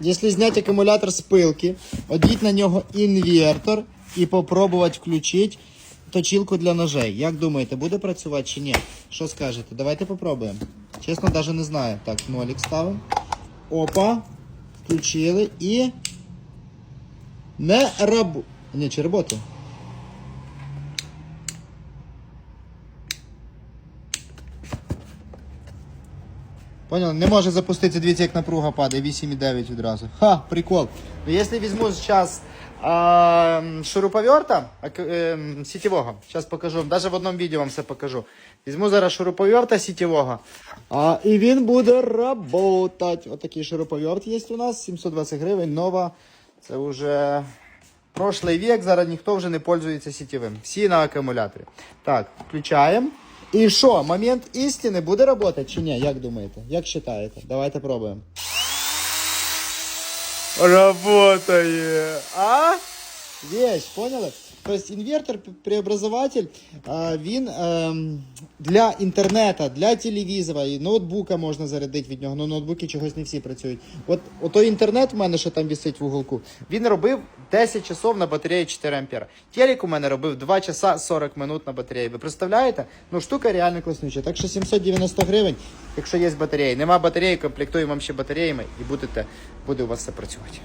Якщо зняти акумулятор з пилки, одіть на нього інвертор і попробувати включити точилку для ножей. Як думаєте, буде працювати чи ні? Що скажете? Давайте попробуємо. Чесно, навіть не знаю. Так, нолик ставимо. Опа. Включили і. Не рабу. Ні, чи роботу? Понял? Не може запуститися, дивіться, як напруга падає, 8,9 відразу. Ха, прикол. Ну, якщо візьму зараз шуруповерта ем, сітєвого, зараз покажу, навіть в одному відео вам все покажу. Візьму зараз шуруповерта сітєвого, а, і він буде работать. Отакий шуруповерт є у нас, 720 гривень, нова. Це вже прошлий вік, зараз ніхто вже не пользується сітєвим. Всі на акумуляторі. Так, включаємо. І що, момент істини буде працювати чи ні? Як думаєте? Як вважаєте? Давайте пробуємо. Работає. А? Вещь, поняли? Тобто інвертор, преобразователь, він ем, для інтернету, для телевізора і ноутбука можна зарядити від нього. Ну, ноутбуки чогось не всі працюють. От отой інтернет в мене, що там висить в уголку, він робив 10 часов на батареї 4 ампера. Телек у мене робив 2 часа 40 минут на батареї. Ви представляєте? Ну, штука реально класнюча. Так що 790 гривень, якщо є батареї. Нема батареї, комплектуємо вам ще батареями і будете, буде у вас все працювати.